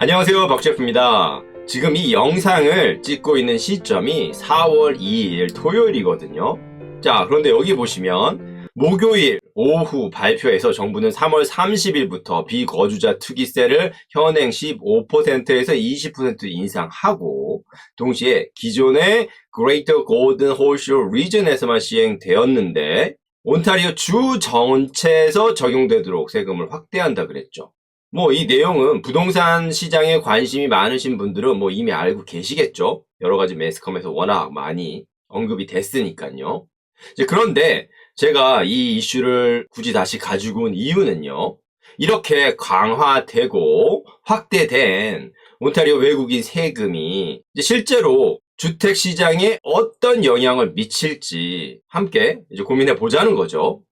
안녕하세요 박셰프입니다 지금 이 영상을 찍고 있는 시점이 4월 2일 토요일이거든요 자 그런데 여기 보시면 목요일 오후 발표에서 정부는 3월 30일부터 비거주자 투기세를 현행 15%에서 20% 인상하고 동시에 기존의 Greater Golden Horseshoe Region에서만 시행되었는데 온타리오 주 전체에서 적용되도록 세금을 확대한다 그랬죠. 뭐 이 내용은 부동산 시장에 관심이 많으신 분들은 뭐 이미 알고 계시겠죠. 여러 가지 매스컴에서 워낙 많이 언급이 됐으니까요. 그런데 제가 이 이슈를 굳이 다시 가지고 온 이유는요. 이렇게 강화되고 확대된 온타리오 외국인 세금이 실제로 주택 시장에 어떤 영향을 미칠지 함께 이제 고민해 보자는 거죠.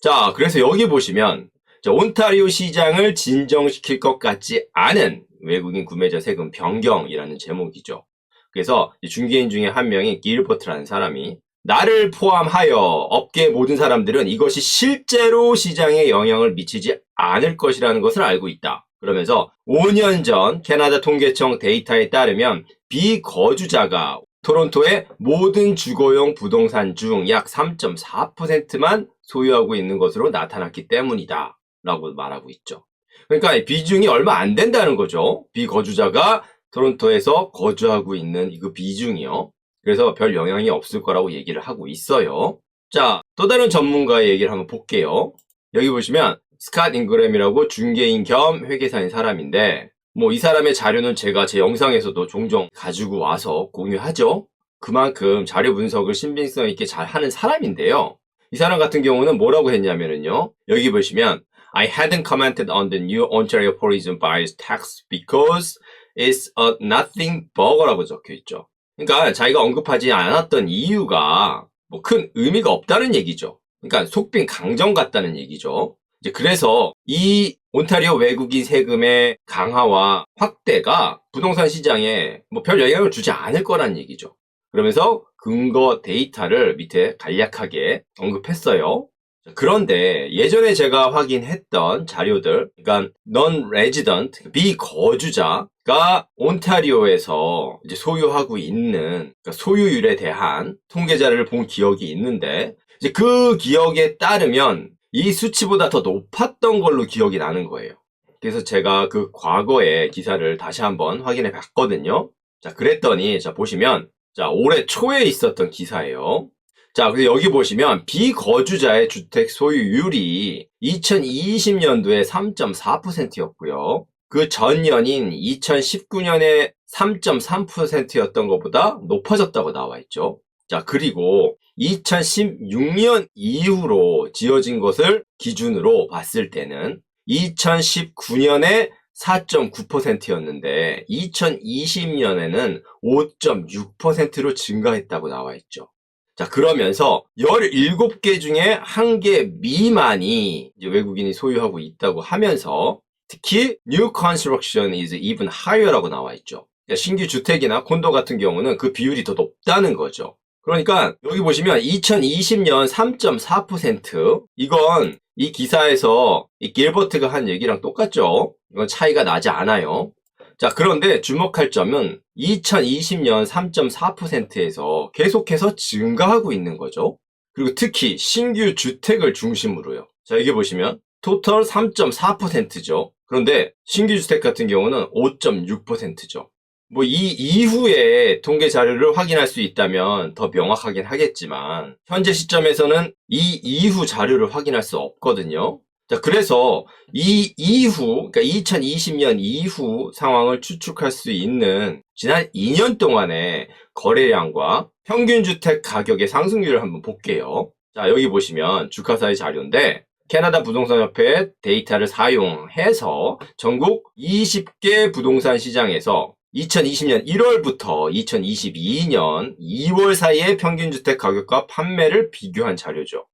자, 그래서 여기 보시면 자, 온타리오 시장을 진정시킬 것 같지 않은 외국인 구매자 세금 변경이라는 제목이죠. 그래서 이 중개인 중에 한 명이 길버트라는 사람이 나를 포함하여 업계 모든 사람들은 이것이 실제로 시장에 영향을 미치지 않을 것이라는 것을 알고 있다. 그러면서 5년 전 캐나다 통계청 데이터에 따르면 비거주자가 토론토의 모든 주거용 부동산 중 약 3.4%만 소유하고 있는 것으로 나타났기 때문이다. 라고 말하고 있죠. 그러니까 비중이 얼마 안 된다는 거죠. 비거주자가 토론토에서 거주하고 있는 그 비중이요. 그래서 별 영향이 없을 거라고 얘기를 하고 있어요. 자, 또 다른 전문가의 얘기를 한번 볼게요. 여기 보시면 스캇 잉그램이라고 중개인 겸 회계사인 사람인데 뭐 이 사람의 자료는 제가 제 영상에서도 종종 가지고 와서 공유하죠. 그만큼 자료 분석을 신빙성 있게 잘 하는 사람인데요. 이 사람 같은 경우는 뭐라고 했냐면요. 여기 보시면 I hadn't commented on the new Ontario Tourism Buyers Tax because it's a nothing burger라고 적혀 있죠. 그러니까 자기가 언급하지 않았던 이유가 뭐 큰 의미가 없다는 얘기죠. 그러니까 속빈 강정 같다는 얘기죠. 이제 그래서 이 온타리오 외국인 세금의 강화와 확대가 부동산 시장에 뭐 별 영향을 주지 않을 거란 얘기죠. 그러면서 근거 데이터를 밑에 간략하게 언급했어요. 그런데 예전에 제가 확인했던 자료들, 그러니까 non-resident, 비거주자가 온타리오에서 이제 소유하고 있는 그러니까 소유율에 대한 통계 자료를 본 기억이 있는데 이제 그 기억에 따르면 이 수치보다 더 높았던 걸로 기억이 나는 거예요. 그래서 제가 그 과거의 기사를 다시 한번 확인해 봤거든요. 자, 그랬더니 자 보시면 자, 올해 초에 있었던 기사예요. 자, 그래서 여기 보시면 비거주자의 주택 소유율이 2020년도에 3.4%였고요. 그 전년인 2019년에 3.3%였던 것보다 높아졌다고 나와 있죠. 자, 그리고 2016년 이후로 지어진 것을 기준으로 봤을 때는 2019년에 4.9%였는데 2020년에는 5.6%로 증가했다고 나와 있죠. 자, 그러면서 17개 중에 한개 미만이 외국인이 소유하고 있다고 하면서 특히 new construction is even higher라고 나와 있죠. 신규 주택이나 콘도 같은 경우는 그 비율이 더 높다는 거죠. 그러니까 여기 보시면 2020년 3.4% 이건 이 기사에서 이 길버트가 한 얘기랑 똑같죠. 이건 차이가 나지 않아요. 자, 그런데 주목할 점은 2020년 3.4%에서 계속해서 증가하고 있는 거죠. 그리고 특히 신규 주택을 중심으로요. 자, 여기 보시면 토탈 3.4%죠. 그런데 신규 주택 같은 경우는 5.6%죠. 뭐 이 이후에 통계 자료를 확인할 수 있다면 더 명확하긴 하겠지만 현재 시점에서는 이 이후 자료를 확인할 수 없거든요. 자, 그래서 이 이후, 그러니까 2020년 이후 상황을 추측할 수 있는 지난 2년 동안의 거래량과 평균 주택 가격의 상승률을 한번 볼게요. 자, 여기 보시면 주가사의 자료인데 캐나다 부동산협회 데이터를 사용해서 전국 20개 부동산 시장에서 2020년 1월부터 2022년 2월 사이의 평균 주택 가격과 판매를 비교한 자료죠.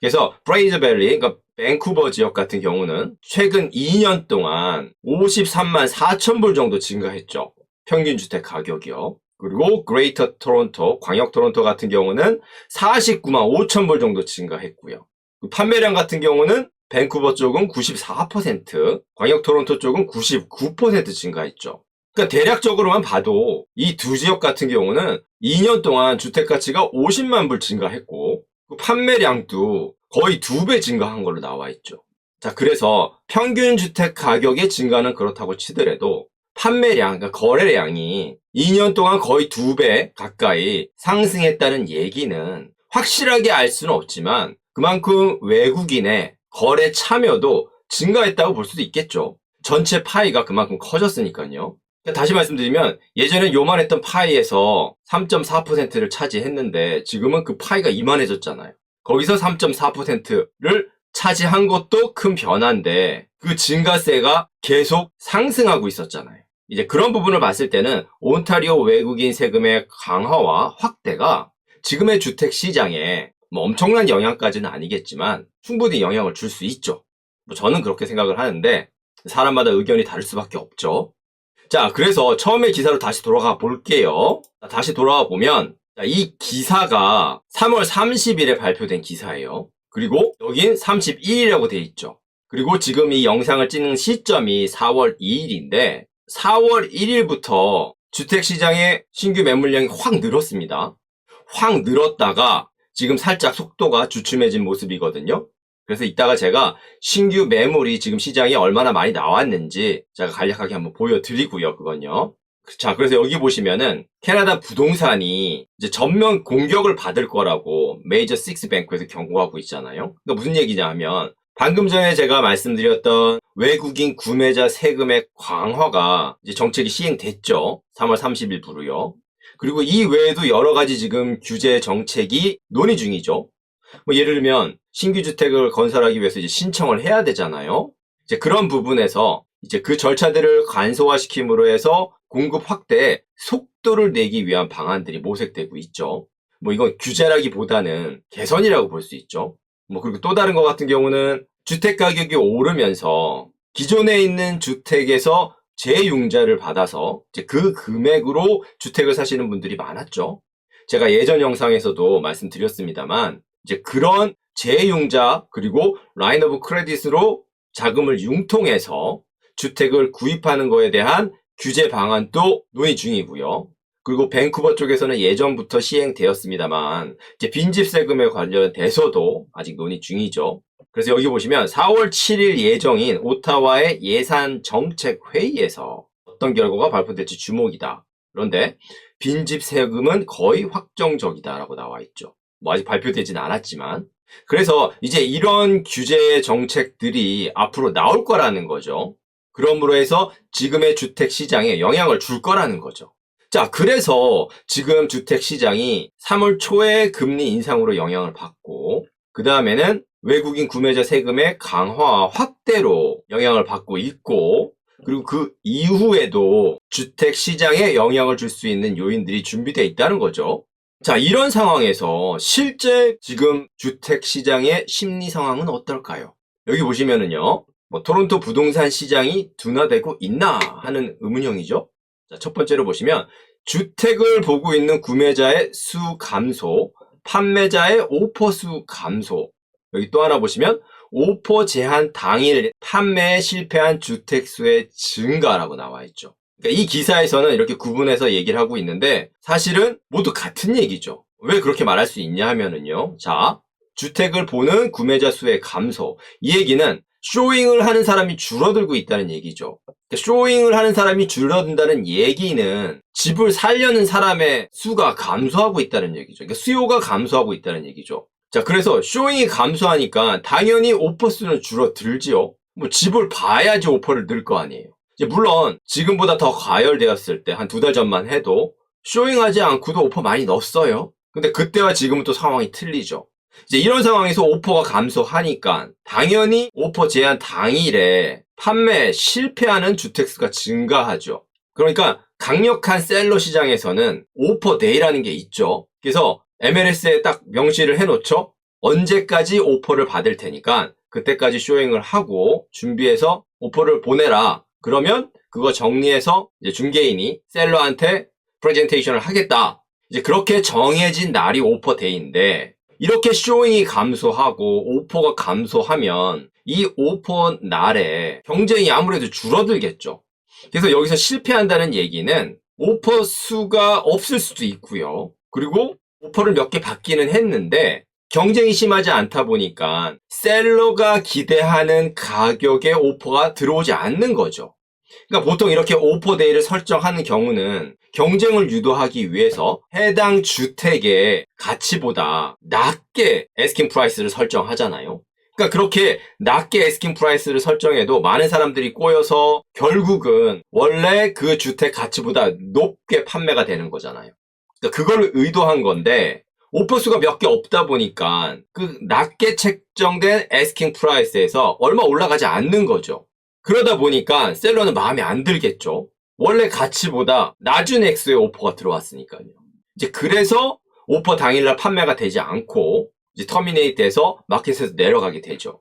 그래서 브레이즈밸리, 그러니까 밴쿠버 지역 같은 경우는 최근 2년 동안 53만 4천 불 정도 증가했죠. 평균 주택 가격이요. 그리고 그레이터 토론토, 광역 토론토 같은 경우는 49만 5천 불 정도 증가했고요. 판매량 같은 경우는 밴쿠버 쪽은 94%, 광역 토론토 쪽은 99% 증가했죠. 그러니까 대략적으로만 봐도 이 두 지역 같은 경우는 2년 동안 주택 가치가 50만 불 증가했고 그 판매량도 거의 두 배 증가한 걸로 나와 있죠. 자, 그래서 평균 주택 가격의 증가는 그렇다고 치더라도 판매량, 그러니까 거래량이 2년 동안 거의 두 배 가까이 상승했다는 얘기는 확실하게 알 수는 없지만 그만큼 외국인의 거래 참여도 증가했다고 볼 수도 있겠죠. 전체 파이가 그만큼 커졌으니까요. 다시 말씀드리면 예전엔 요만했던 파이에서 3.4%를 차지했는데 지금은 그 파이가 이만해졌잖아요. 거기서 3.4%를 차지한 것도 큰 변화인데 그 증가세가 계속 상승하고 있었잖아요. 이제 그런 부분을 봤을 때는 온타리오 외국인 세금의 강화와 확대가 지금의 주택 시장에 뭐 엄청난 영향까지는 아니겠지만 충분히 영향을 줄 수 있죠. 뭐 저는 그렇게 생각을 하는데 사람마다 의견이 다를 수밖에 없죠. 자, 그래서 처음에 기사로 다시 돌아가 볼게요. 자, 다시 돌아가 보면 자, 이 기사가 3월 30일에 발표된 기사예요. 그리고 여긴 32일이라고 돼 있죠. 그리고 지금 이 영상을 찍는 시점이 4월 2일인데 4월 1일부터 주택시장의 신규 매물량이 확 늘었습니다. 확 늘었다가 지금 살짝 속도가 주춤해진 모습이거든요. 그래서 이따가 제가 신규 매물이 지금 시장에 얼마나 많이 나왔는지 제가 간략하게 한번 보여드리고요, 그건요. 자, 그래서 여기 보시면은 캐나다 부동산이 이제 전면 공격을 받을 거라고 메이저 식스 뱅크에서 경고하고 있잖아요. 그러니까 무슨 얘기냐 하면 방금 전에 제가 말씀드렸던 외국인 구매자 세금의 강화가 이제 정책이 시행됐죠. 3월 30일 부로요. 그리고 이 외에도 여러 가지 지금 규제 정책이 논의 중이죠. 뭐 예를 들면 신규 주택을 건설하기 위해서 이제 신청을 해야 되잖아요. 이제 그런 부분에서 이제 그 절차들을 간소화시킴으로 해서 공급 확대에 속도를 내기 위한 방안들이 모색되고 있죠. 뭐 이건 규제라기보다는 개선이라고 볼 수 있죠. 뭐 그리고 또 다른 것 같은 경우는 주택 가격이 오르면서 기존에 있는 주택에서 재융자를 받아서 이제 그 금액으로 주택을 사시는 분들이 많았죠. 제가 예전 영상에서도 말씀드렸습니다만 이제 그런 재융자 그리고 라인 오브 크레딧으로 자금을 융통해서 주택을 구입하는 거에 대한 규제 방안도 논의 중이고요. 그리고 밴쿠버 쪽에서는 예전부터 시행되었습니다만 이제 빈집 세금에 관련돼서도 아직 논의 중이죠. 그래서 여기 보시면 4월 7일 예정인 오타와의 예산 정책 회의에서 어떤 결과가 발표될지 주목이다. 그런데 빈집 세금은 거의 확정적이다라고 나와 있죠. 뭐 아직 발표되진 않았지만 그래서 이제 이런 규제 정책들이 앞으로 나올 거라는 거죠. 그러므로 해서 지금의 주택 시장에 영향을 줄 거라는 거죠. 자, 그래서 지금 주택 시장이 3월 초에 금리 인상으로 영향을 받고, 그 다음에는 외국인 구매자 세금의 강화 확대로 영향을 받고 있고, 그리고 그 이후에도 주택 시장에 영향을 줄 수 있는 요인들이 준비되어 있다는 거죠. 자, 이런 상황에서 실제 지금 주택 시장의 심리 상황은 어떨까요? 여기 보시면은요, 뭐 토론토 부동산 시장이 둔화되고 있나 하는 의문형이죠. 자, 첫 번째로 보시면 주택을 보고 있는 구매자의 수 감소, 판매자의 오퍼 수 감소. 여기 또 하나 보시면 오퍼 제한 당일 판매에 실패한 주택 수의 증가라고 나와 있죠. 그러니까 이 기사에서는 이렇게 구분해서 얘기를 하고 있는데 사실은 모두 같은 얘기죠. 왜 그렇게 말할 수 있냐 하면은요. 자, 주택을 보는 구매자 수의 감소. 이 얘기는 쇼잉을 하는 사람이 줄어들고 있다는 얘기죠. 그러니까 쇼잉을 하는 사람이 줄어든다는 얘기는 집을 살려는 사람의 수가 감소하고 있다는 얘기죠. 그러니까 수요가 감소하고 있다는 얘기죠. 자, 그래서 쇼잉이 감소하니까 당연히 오퍼 수는 줄어들지요. 뭐 집을 봐야지 오퍼를 늘 거 아니에요. 물론 지금보다 더 가열되었을 때 한 두 달 전만 해도 쇼잉하지 않고도 오퍼 많이 넣었어요. 근데 그때와 지금은 또 상황이 틀리죠. 이제 이런 상황에서 오퍼가 감소하니까 당연히 오퍼 제한 당일에 판매 실패하는 주택수가 증가하죠. 그러니까 강력한 셀러 시장에서는 오퍼 데이라는 게 있죠. 그래서 MLS에 딱 명시를 해놓죠. 언제까지 오퍼를 받을 테니까 그때까지 쇼잉을 하고 준비해서 오퍼를 보내라. 그러면 그거 정리해서 이제 중개인이 셀러한테 프레젠테이션을 하겠다. 이제 그렇게 정해진 날이 오퍼 데이인데 이렇게 쇼잉이 감소하고 오퍼가 감소하면 이 오퍼 날에 경쟁이 아무래도 줄어들겠죠. 그래서 여기서 실패한다는 얘기는 오퍼 수가 없을 수도 있고요. 그리고 오퍼를 몇 개 받기는 했는데 경쟁이 심하지 않다 보니까 셀러가 기대하는 가격의 오퍼가 들어오지 않는 거죠. 그러니까 보통 이렇게 오퍼 데이를 설정하는 경우는 경쟁을 유도하기 위해서 해당 주택의 가치보다 낮게 에스킨 프라이스를 설정하잖아요. 그러니까 그렇게 낮게 에스킨 프라이스를 설정해도 많은 사람들이 꼬여서 결국은 원래 그 주택 가치보다 높게 판매가 되는 거잖아요. 그러니까 그걸 의도한 건데 오퍼 수가 몇 개 없다 보니까 그 낮게 책정된 에스킹 프라이스에서 얼마 올라가지 않는 거죠. 그러다 보니까 셀러는 마음에 안 들겠죠. 원래 가치보다 낮은 액수의 오퍼가 들어왔으니까요. 이제 그래서 오퍼 당일날 판매가 되지 않고 이제 터미네이트해서 마켓에서 내려가게 되죠.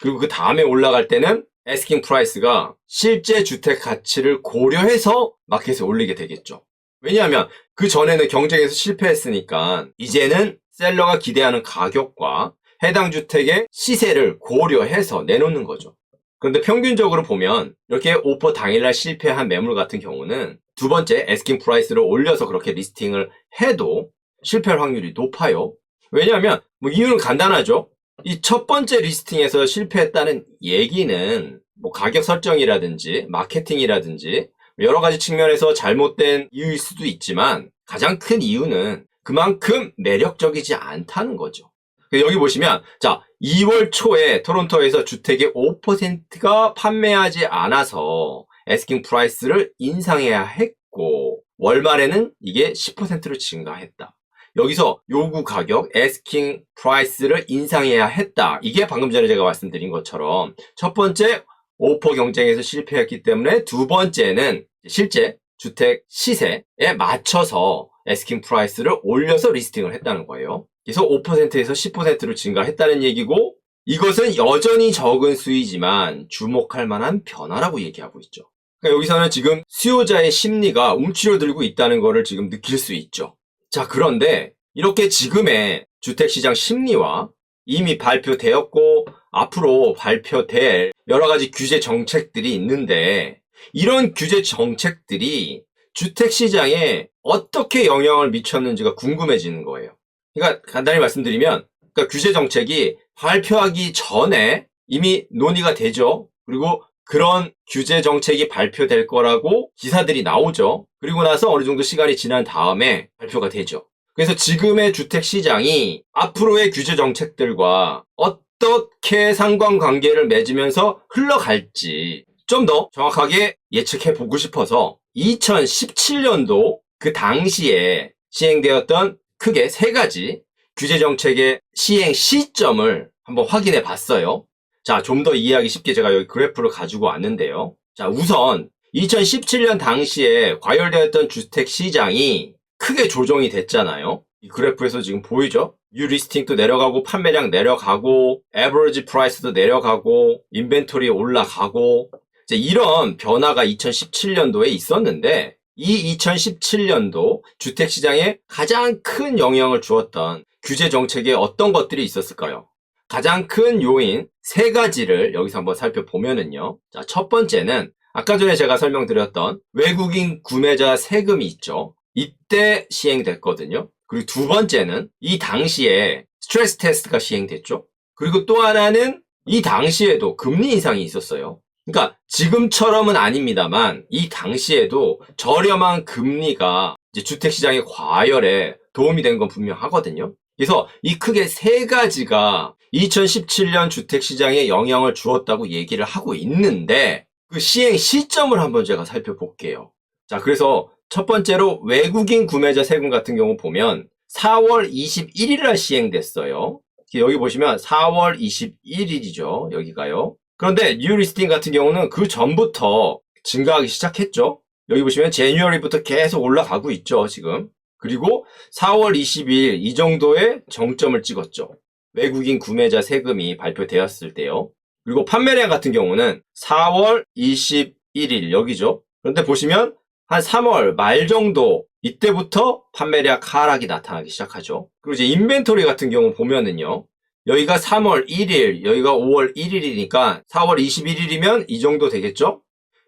그리고 그 다음에 올라갈 때는 에스킹 프라이스가 실제 주택 가치를 고려해서 마켓에 올리게 되겠죠. 왜냐하면 그 전에는 경쟁에서 실패했으니까 이제는 셀러가 기대하는 가격과 해당 주택의 시세를 고려해서 내놓는 거죠. 그런데 평균적으로 보면 이렇게 오퍼 당일날 실패한 매물 같은 경우는 두 번째 에스킨 프라이스를 올려서 그렇게 리스팅을 해도 실패할 확률이 높아요. 왜냐하면 뭐 이유는 간단하죠. 이 첫 번째 리스팅에서 실패했다는 얘기는 뭐 가격 설정이라든지 마케팅이라든지 여러 가지 측면에서 잘못된 이유일 수도 있지만 가장 큰 이유는 그만큼 매력적이지 않다는 거죠. 여기 보시면 자 2월 초에 토론토에서 주택의 5%가 판매하지 않아서 에스킹 프라이스를 인상해야 했고 월말에는 이게 10%로 증가했다. 여기서 요구 가격, 에스킹 프라이스를 인상해야 했다. 이게 방금 전에 제가 말씀드린 것처럼 첫 번째 오퍼 경쟁에서 실패했기 때문에 두 번째는 실제 주택 시세에 맞춰서 에스킹 프라이스를 올려서 리스팅을 했다는 거예요. 그래서 5%에서 10%로 증가했다는 얘기고 이것은 여전히 적은 수이지만 주목할 만한 변화라고 얘기하고 있죠. 그러니까 여기서는 지금 수요자의 심리가 움츠러들고 있다는 것을 지금 느낄 수 있죠. 자, 그런데 이렇게 지금의 주택시장 심리와 이미 발표되었고 앞으로 발표될 여러 가지 규제 정책들이 있는데 이런 규제 정책들이 주택시장에 어떻게 영향을 미쳤는지가 궁금해지는 거예요. 그러니까 간단히 말씀드리면 그러니까 규제 정책이 발표하기 전에 이미 논의가 되죠. 그리고 그런 규제 정책이 발표될 거라고 기사들이 나오죠. 그리고 나서 어느 정도 시간이 지난 다음에 발표가 되죠. 그래서 지금의 주택 시장이 앞으로의 규제 정책들과 어떻게 상관관계를 맺으면서 흘러갈지 좀 더 정확하게 예측해 보고 싶어서 2017년도 그 당시에 시행되었던 크게 세 가지 규제 정책의 시행 시점을 한번 확인해 봤어요. 자, 좀 더 이해하기 쉽게 제가 여기 그래프를 가지고 왔는데요. 자, 우선 2017년 당시에 과열되었던 주택 시장이 크게 조정이 됐잖아요. 이 그래프에서 지금 보이죠? 뉴 리스팅도 내려가고 판매량 내려가고 에버리지 프라이스도 내려가고 인벤토리 올라가고 이런 변화가 2017년도에 있었는데 이 2017년도 주택 시장에 가장 큰 영향을 주었던 규제 정책에 어떤 것들이 있었을까요? 가장 큰 요인 세 가지를 여기서 한번 살펴보면은요. 자, 첫 번째는 아까 전에 제가 설명드렸던 외국인 구매자 세금이 있죠. 이때 시행됐거든요. 그리고 두 번째는 이 당시에 스트레스 테스트가 시행됐죠. 그리고 또 하나는 이 당시에도 금리 인상이 있었어요. 그러니까 지금처럼은 아닙니다만 이 당시에도 저렴한 금리가 주택시장의 과열에 도움이 된 건 분명하거든요. 그래서 이 크게 세 가지가 2017년 주택시장에 영향을 주었다고 얘기를 하고 있는데 그 시행 시점을 한번 제가 살펴볼게요. 자, 그래서 첫 번째로 외국인 구매자 세금 같은 경우 보면 4월 21일에 시행됐어요. 여기 보시면 4월 21일이죠. 여기가요. 그런데 뉴 리스팅 같은 경우는 그 전부터 증가하기 시작했죠. 여기 보시면 제뉴얼리부터 계속 올라가고 있죠. 지금. 그리고 4월 22일 이 정도의 정점을 찍었죠. 외국인 구매자 세금이 발표되었을 때요. 그리고 판매량 같은 경우는 4월 21일 여기죠. 그런데 보시면 한 3월 말 정도 이때부터 판매량 하락이 나타나기 시작하죠. 그리고 이제 인벤토리 같은 경우 보면은요. 여기가 3월 1일, 여기가 5월 1일이니까 4월 21일이면 이 정도 되겠죠?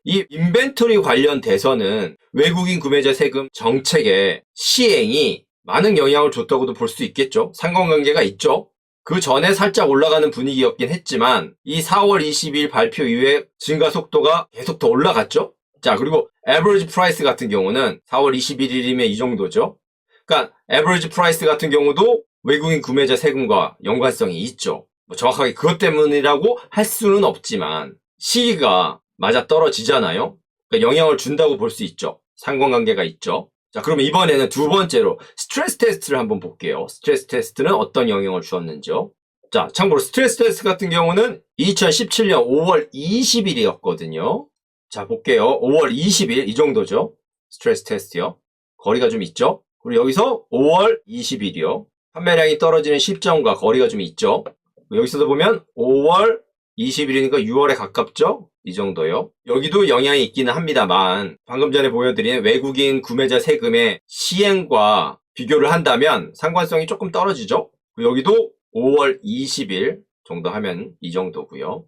이 인벤토리 관련돼서는 외국인 구매자 세금 정책의 시행이 많은 영향을 줬다고도 볼 수 있겠죠? 상관관계가 있죠? 그 전에 살짝 올라가는 분위기였긴 했지만 이 4월 22일 발표 이후에 증가 속도가 계속 더 올라갔죠? 자, 그리고 average price 같은 경우는 4월 21일이면 이 정도죠? 그러니까 average price 같은 경우도 외국인 구매자 세금과 연관성이 있죠. 뭐 정확하게 그것 때문이라고 할 수는 없지만 시기가 맞아 떨어지잖아요. 그러니까 영향을 준다고 볼 수 있죠. 상관관계가 있죠. 자, 그러면 이번에는 두 번째로 스트레스 테스트를 한번 볼게요. 스트레스 테스트는 어떤 영향을 주었는지요? 자, 참고로 스트레스 테스트 같은 경우는 2017년 5월 20일이었거든요. 자, 볼게요. 5월 20일 이 정도죠. 스트레스 테스트요. 거리가 좀 있죠? 그리고 여기서 5월 20일이요. 판매량이 떨어지는 시점과 거리가 좀 있죠. 여기서도 보면 5월 20일이니까 6월에 가깝죠? 이 정도요. 여기도 영향이 있기는 합니다만 방금 전에 보여드린 외국인 구매자 세금의 시행과 비교를 한다면 상관성이 조금 떨어지죠? 여기도 5월 20일 정도 하면 이 정도고요.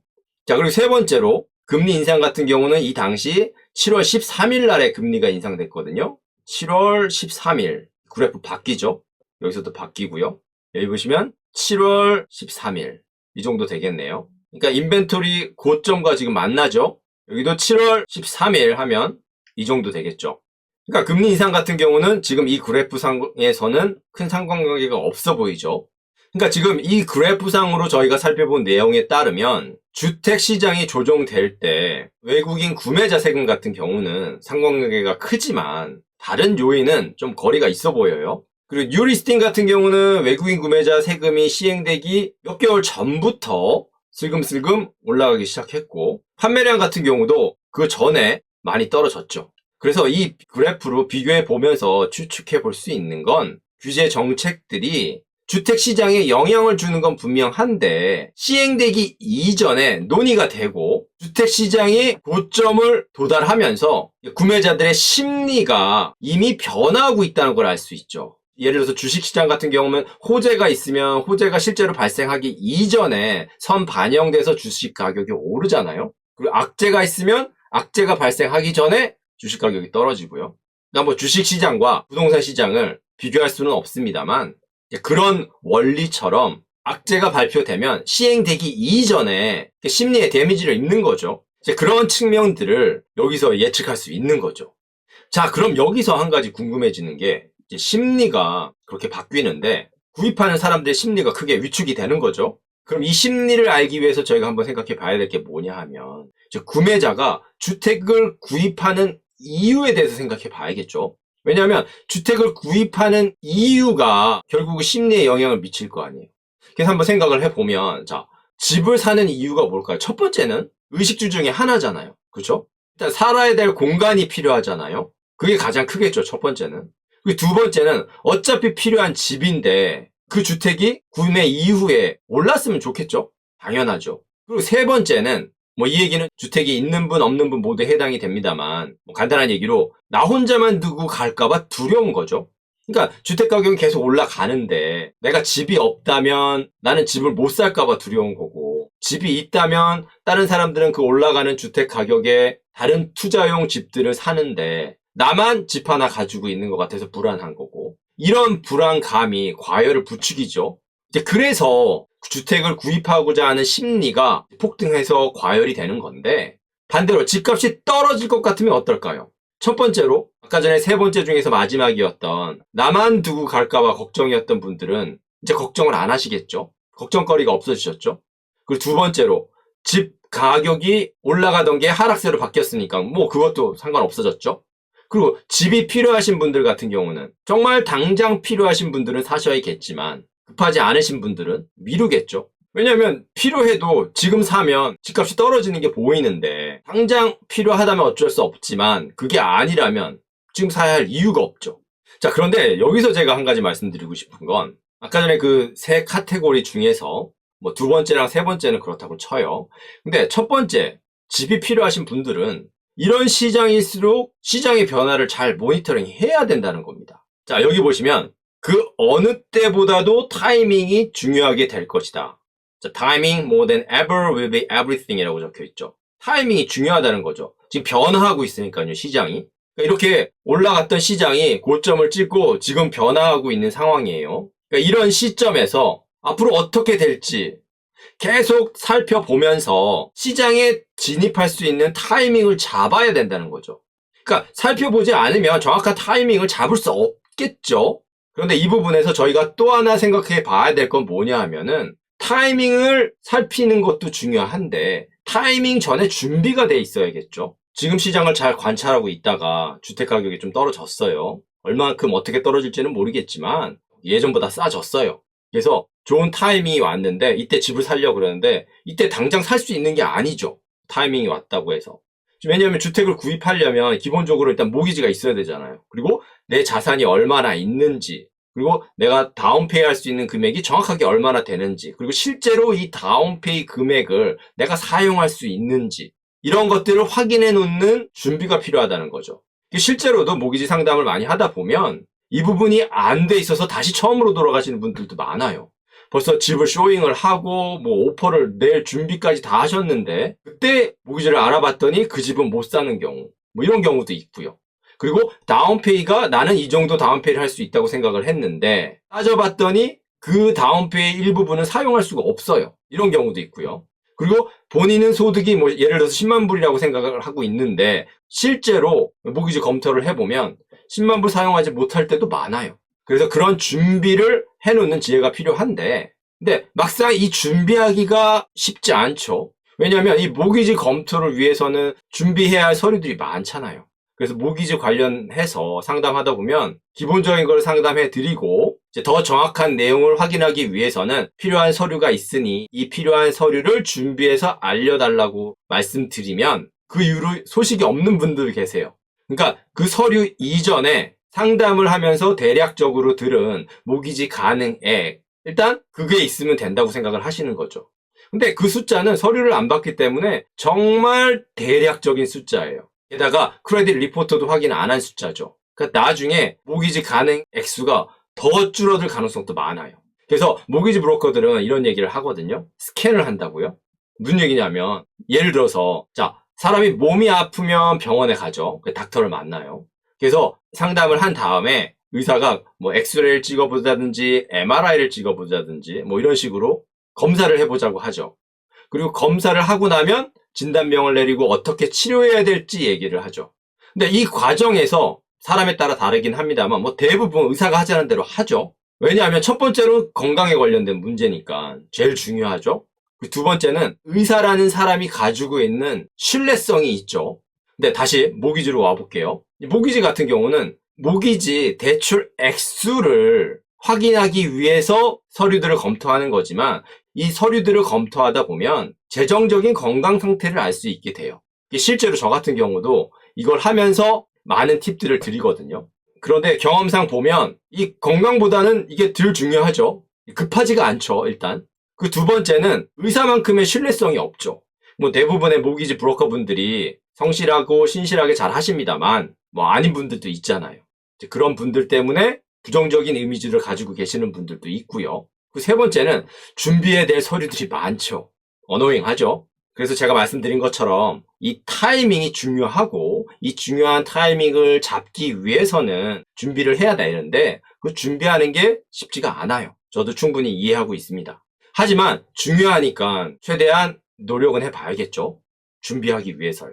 자 그리고 세 번째로 금리 인상 같은 경우는 이 당시 7월 13일 날에 금리가 인상됐거든요. 7월 13일 그래프 바뀌죠? 여기서도 바뀌고요. 여기 보시면 7월 13일 이 정도 되겠네요. 그러니까 인벤토리 고점과 지금 만나죠. 여기도 7월 13일 하면 이 정도 되겠죠. 그러니까 금리 인상 같은 경우는 지금 이 그래프 상에서는 큰 상관관계가 없어 보이죠. 그러니까 지금 이 그래프상으로 저희가 살펴본 내용에 따르면 주택 시장이 조정될 때 외국인 구매자 세금 같은 경우는 상관관계가 크지만 다른 요인은 좀 거리가 있어 보여요. 그리고 뉴리스팅 같은 경우는 외국인 구매자 세금이 시행되기 몇 개월 전부터 슬금슬금 올라가기 시작했고 판매량 같은 경우도 그 전에 많이 떨어졌죠. 그래서 이 그래프로 비교해 보면서 추측해 볼 수 있는 건 규제 정책들이 주택 시장에 영향을 주는 건 분명한데 시행되기 이전에 논의가 되고 주택 시장이 고점을 도달하면서 구매자들의 심리가 이미 변화하고 있다는 걸 알 수 있죠. 예를 들어서 주식시장 같은 경우는 호재가 있으면 호재가 실제로 발생하기 이전에 선 반영돼서 주식 가격이 오르잖아요. 그리고 악재가 있으면 악재가 발생하기 전에 주식 가격이 떨어지고요. 그러니까 뭐 주식 시장과 부동산 시장을 비교할 수는 없습니다만 그런 원리처럼 악재가 발표되면 시행되기 이전에 심리에 데미지를 입는 거죠. 이제 그런 측면들을 여기서 예측할 수 있는 거죠. 자, 그럼 여기서 한 가지 궁금해지는 게 심리가 그렇게 바뀌는데 구입하는 사람들의 심리가 크게 위축이 되는 거죠. 그럼 이 심리를 알기 위해서 저희가 한번 생각해 봐야 될 게 뭐냐 하면 구매자가 주택을 구입하는 이유에 대해서 생각해 봐야겠죠. 왜냐하면 주택을 구입하는 이유가 결국 심리에 영향을 미칠 거 아니에요. 그래서 한번 생각을 해보면 자 집을 사는 이유가 뭘까요? 첫 번째는 의식주 중에 하나잖아요. 그렇죠? 일단 살아야 될 공간이 필요하잖아요. 그게 가장 크겠죠. 첫 번째는. 두 번째는 어차피 필요한 집인데 그 주택이 구매 이후에 올랐으면 좋겠죠. 당연하죠. 그리고 세 번째는 뭐 이 얘기는 주택이 있는 분 없는 분 모두 해당이 됩니다만 뭐 간단한 얘기로 나 혼자만 두고 갈까봐 두려운 거죠. 그러니까 주택 가격이 계속 올라가는데 내가 집이 없다면 나는 집을 못 살까봐 두려운 거고 집이 있다면 다른 사람들은 그 올라가는 주택 가격에 다른 투자용 집들을 사는데 나만 집 하나 가지고 있는 것 같아서 불안한 거고 이런 불안감이 과열을 부추기죠. 이제 그래서 주택을 구입하고자 하는 심리가 폭등해서 과열이 되는 건데 반대로 집값이 떨어질 것 같으면 어떨까요? 첫 번째로 아까 전에 세 번째 중에서 마지막이었던 나만 두고 갈까봐 걱정이었던 분들은 이제 걱정을 안 하시겠죠. 걱정거리가 없어지셨죠. 그리고 두 번째로 집 가격이 올라가던 게 하락세로 바뀌었으니까 뭐 그것도 상관없어졌죠. 그리고 집이 필요하신 분들 같은 경우는 정말 당장 필요하신 분들은 사셔야겠지만 급하지 않으신 분들은 미루겠죠. 왜냐면 필요해도 지금 사면 집값이 떨어지는 게 보이는데 당장 필요하다면 어쩔 수 없지만 그게 아니라면 지금 사야 할 이유가 없죠. 자 그런데 여기서 제가 한 가지 말씀드리고 싶은 건 아까 전에 그 세 카테고리 중에서 뭐 두 번째랑 세 번째는 그렇다고 쳐요. 근데 첫 번째 집이 필요하신 분들은 이런 시장일수록 시장의 변화를 잘 모니터링 해야 된다는 겁니다. 자 여기 보시면 그 어느 때보다도 타이밍이 중요하게 될 것이다. 자, timing more than ever will be everything이라고 적혀 있죠. 타이밍이 중요하다는 거죠. 지금 변화하고 있으니까요, 시장이. 그러니까 이렇게 올라갔던 시장이 고점을 찍고 지금 변화하고 있는 상황이에요. 그러니까 이런 시점에서 앞으로 어떻게 될지 계속 살펴보면서 시장에 진입할 수 있는 타이밍을 잡아야 된다는 거죠. 그러니까 살펴보지 않으면 정확한 타이밍을 잡을 수 없겠죠. 그런데 이 부분에서 저희가 또 하나 생각해 봐야 될 건 뭐냐 하면은 타이밍을 살피는 것도 중요한데 타이밍 전에 준비가 돼 있어야겠죠. 지금 시장을 잘 관찰하고 있다가 주택 가격이 좀 떨어졌어요. 얼마만큼 어떻게 떨어질지는 모르겠지만 예전보다 싸졌어요. 그래서 좋은 타이밍이 왔는데 이때 집을 살려고 그러는데 이때 당장 살 수 있는 게 아니죠. 타이밍이 왔다고 해서. 왜냐하면 주택을 구입하려면 기본적으로 일단 모기지가 있어야 되잖아요. 그리고 내 자산이 얼마나 있는지, 그리고 내가 다운페이 할 수 있는 금액이 정확하게 얼마나 되는지, 그리고 실제로 이 다운페이 금액을 내가 사용할 수 있는지, 이런 것들을 확인해 놓는 준비가 필요하다는 거죠. 실제로도 모기지 상담을 많이 하다 보면 이 부분이 안 돼 있어서 다시 처음으로 돌아가시는 분들도 많아요. 벌써 집을 쇼잉을 하고 뭐 오퍼를 낼 준비까지 다 하셨는데 그때 모기지를 알아봤더니 그 집은 못 사는 경우 뭐 이런 경우도 있고요. 그리고 다운페이가 나는 이 정도 다운페이를 할 수 있다고 생각을 했는데 따져봤더니 그 다운페이 일부분은 사용할 수가 없어요. 이런 경우도 있고요. 그리고 본인은 소득이 뭐 예를 들어서 10만 불이라고 생각을 하고 있는데 실제로 모기지 검토를 해보면 10만 불 사용하지 못할 때도 많아요. 그래서 그런 준비를 해놓는 지혜가 필요한데, 근데 막상 이 준비하기가 쉽지 않죠. 왜냐하면 이 모기지 검토를 위해서는 준비해야 할 서류들이 많잖아요. 그래서 모기지 관련해서 상담하다 보면 기본적인 걸 상담해 드리고 이제 더 정확한 내용을 확인하기 위해서는 필요한 서류가 있으니 이 필요한 서류를 준비해서 알려달라고 말씀드리면 그 이후로 소식이 없는 분들 계세요. 그러니까 그 서류 이전에 상담을 하면서 대략적으로 들은 모기지 가능액 일단 그게 있으면 된다고 생각을 하시는 거죠. 근데 그 숫자는 서류를 안 받기 때문에 정말 대략적인 숫자예요. 게다가 크레딧 리포터도 확인 안 한 숫자죠. 그러니까 나중에 모기지 가능 액수가 더 줄어들 가능성도 많아요. 그래서 모기지 브로커들은 이런 얘기를 하거든요. 스캔을 한다고요. 무슨 얘기냐면 예를 들어서 자 사람이 몸이 아프면 병원에 가죠. 그 닥터를 만나요. 그래서 상담을 한 다음에 의사가 뭐 엑스레이를 찍어보자든지 MRI를 찍어보자든지 뭐 이런 식으로 검사를 해보자고 하죠. 그리고 검사를 하고 나면 진단명을 내리고 어떻게 치료해야 될지 얘기를 하죠. 근데 이 과정에서 사람에 따라 다르긴 합니다만 뭐 대부분 의사가 하자는 대로 하죠. 왜냐하면 첫 번째로 건강에 관련된 문제니까 제일 중요하죠. 그두 번째는 의사라는 사람이 가지고 있는 신뢰성이 있죠. 근데 다시 모기지로 와볼게요. 이 모기지 같은 경우는 모기지 대출 액수를 확인하기 위해서 서류들을 검토하는 거지만 이 서류들을 검토하다 보면 재정적인 건강 상태를 알 수 있게 돼요. 실제로 저 같은 경우도 이걸 하면서 많은 팁들을 드리거든요. 그런데 경험상 보면 이 건강보다는 이게 덜 중요하죠. 급하지가 않죠, 일단. 그 두 번째는 의사만큼의 신뢰성이 없죠. 뭐 대부분의 모기지 브로커 분들이 성실하고 신실하게 잘 하십니다만 뭐 아닌 분들도 있잖아요. 그런 분들 때문에 부정적인 이미지를 가지고 계시는 분들도 있고요. 그 세 번째는 준비해야 될 서류들이 많죠. 어노잉하죠. 그래서 제가 말씀드린 것처럼 이 타이밍이 중요하고 이 중요한 타이밍을 잡기 위해서는 준비를 해야 되는데 그 준비하는 게 쉽지가 않아요. 저도 충분히 이해하고 있습니다. 하지만 중요하니까 최대한 노력은 해봐야겠죠. 준비하기 위해서요.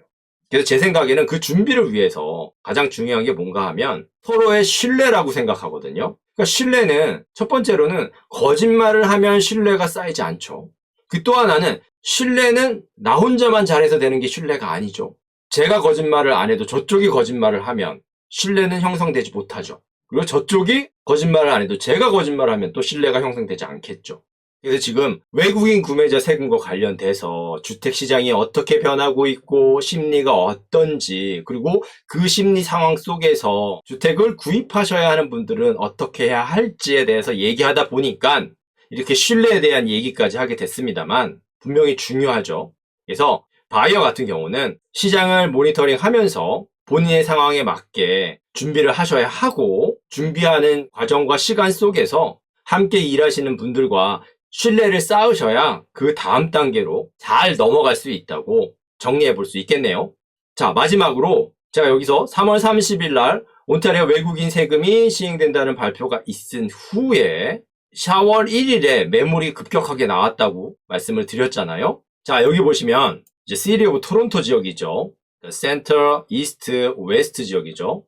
그래서 제 생각에는 그 준비를 위해서 가장 중요한 게 뭔가 하면 서로의 신뢰라고 생각하거든요. 그러니까 신뢰는 첫 번째로는 거짓말을 하면 신뢰가 쌓이지 않죠. 그 또 하나는 신뢰는 나 혼자만 잘해서 되는 게 신뢰가 아니죠. 제가 거짓말을 안 해도 저쪽이 거짓말을 하면 신뢰는 형성되지 못하죠. 그리고 저쪽이 거짓말을 안 해도 제가 거짓말을 하면 또 신뢰가 형성되지 않겠죠. 그래서 지금 외국인 구매자 세금과 관련돼서 주택 시장이 어떻게 변하고 있고 심리가 어떤지 그리고 그 심리 상황 속에서 주택을 구입하셔야 하는 분들은 어떻게 해야 할지에 대해서 얘기하다 보니까 이렇게 신뢰에 대한 얘기까지 하게 됐습니다만 분명히 중요하죠. 그래서 바이어 같은 경우는 시장을 모니터링 하면서 본인의 상황에 맞게 준비를 하셔야 하고 준비하는 과정과 시간 속에서 함께 일하시는 분들과 신뢰를 쌓으셔야 그 다음 단계로 잘 넘어갈 수 있다고 정리해 볼 수 있겠네요. 자, 마지막으로 제가 여기서 3월 30일 날 온타리오 외국인 세금이 시행된다는 발표가 있은 후에 4월 1일에 매물이 급격하게 나왔다고 말씀을 드렸잖아요. 자, 여기 보시면 이제 시리 오브 토론토 지역이죠. 센터, 이스트, 웨스트 지역이죠.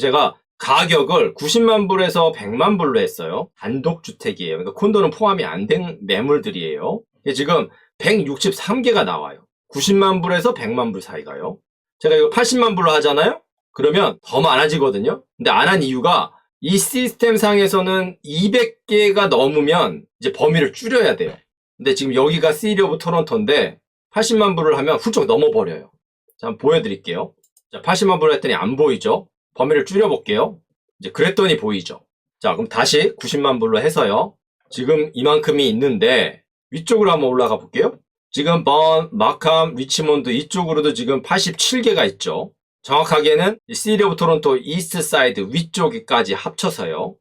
제가 가격을 90만 불에서 100만 불로 했어요. 단독 주택이에요. 그러니까 콘도는 포함이 안 된 매물들이에요. 지금 163개가 나와요. 90만 불에서 100만 불 사이가요. 제가 이거 80만 불로 하잖아요? 그러면 더 많아지거든요? 근데 안 한 이유가 이 시스템 상에서는 200개가 넘으면 이제 범위를 줄여야 돼요. 근데 지금 여기가 시리 오브 토론토인데 80만 불을 하면 훌쩍 넘어버려요. 자, 한번 보여드릴게요. 자, 80만 불을 했더니 안 보이죠? 범위를 줄여볼게요. 이제 그랬더니 보이죠? 자, 그럼 다시 90만 불로 해서요. 지금 이만큼이 있는데 위쪽으로 한번 올라가 볼게요. 지금 번, 마캄, 리치몬드 이쪽으로도 지금 87개가 있죠. 정확하게는 이 시리 오브 토론토 이스트 사이드 위쪽까지 합쳐서요.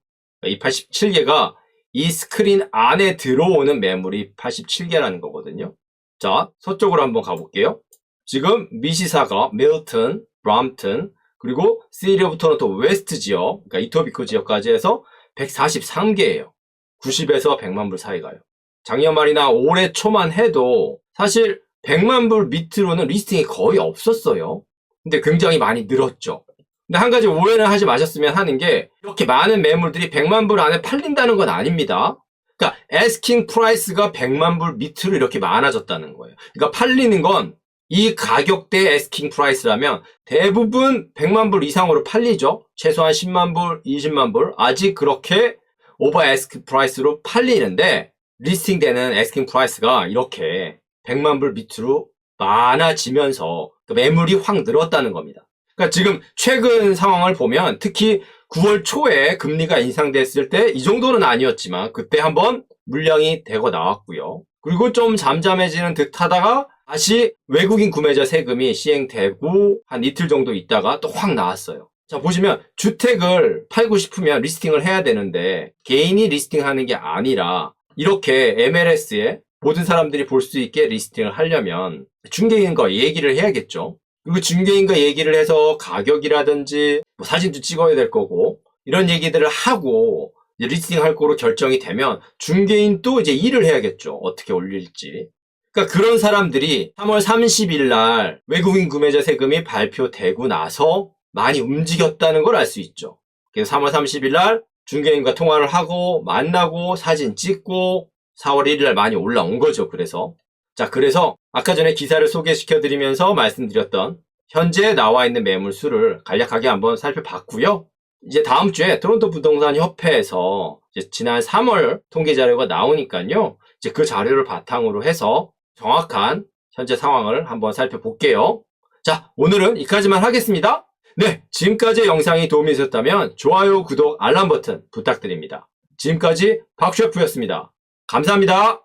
이 87개가 이 스크린 안에 들어오는 매물이 87개라는 거거든요. 자, 서쪽으로 한번 가볼게요. 지금 미시사가 밀턴, 브람튼, 그리고 시리 오브 토론토 웨스트 지역, 그러니까 이토비코 지역까지 해서 143개예요. 90에서 100만 불 사이 가요. 작년 말이나 올해 초만 해도 사실 100만 불 밑으로는 리스팅이 거의 없었어요. 근데 굉장히 많이 늘었죠. 근데 한 가지 오해는 하지 마셨으면 하는 게 이렇게 많은 매물들이 100만 불 안에 팔린다는 건 아닙니다. 그러니까 에스킹 프라이스가 100만 불 밑으로 이렇게 많아졌다는 거예요. 그러니까 팔리는 건 이 가격대 에스킹 프라이스라면 대부분 100만 불 이상으로 팔리죠. 최소한 10만 불, 20만 불. 아직 그렇게 오버 에스킹 프라이스로 팔리는데 리스팅되는 에스킹 프라이스가 이렇게 100만 불 밑으로 많아지면서 그 매물이 확 늘었다는 겁니다. 그러니까 지금 최근 상황을 보면 특히 9월 초에 금리가 인상됐을 때 이 정도는 아니었지만 그때 한번 물량이 되고 나왔고요. 그리고 좀 잠잠해지는 듯 하다가 다시 외국인 구매자 세금이 시행되고 한 이틀 정도 있다가 또 확 나왔어요. 자, 보시면 주택을 팔고 싶으면 리스팅을 해야 되는데 개인이 리스팅하는 게 아니라 이렇게 MLS에 모든 사람들이 볼 수 있게 리스팅을 하려면 중개인과 얘기를 해야겠죠. 그리고 중개인과 얘기를 해서 가격이라든지 뭐 사진도 찍어야 될 거고 이런 얘기들을 하고 리스팅 할 거로 결정이 되면 중개인도 이제 일을 해야겠죠. 어떻게 올릴지. 그러니까 그런 사람들이 3월 30일 날 외국인 구매자 세금이 발표되고 나서 많이 움직였다는 걸 알 수 있죠. 그래서 3월 30일 날 중개인과 통화를 하고 만나고 사진 찍고 4월 1일 날 많이 올라온 거죠. 그래서 자, 그래서 아까 전에 기사를 소개시켜 드리면서 말씀드렸던 현재 나와 있는 매물 수를 간략하게 한번 살펴봤고요. 이제 다음 주에 토론토 부동산 협회에서 지난 3월 통계 자료가 나오니까요. 이제 그 자료를 바탕으로 해서 정확한 현재 상황을 한번 살펴볼게요. 자, 오늘은 여기까지만 하겠습니다. 네, 지금까지 영상이 도움이 되셨다면 좋아요, 구독, 알람 버튼 부탁드립니다. 지금까지 박셰프였습니다. 감사합니다.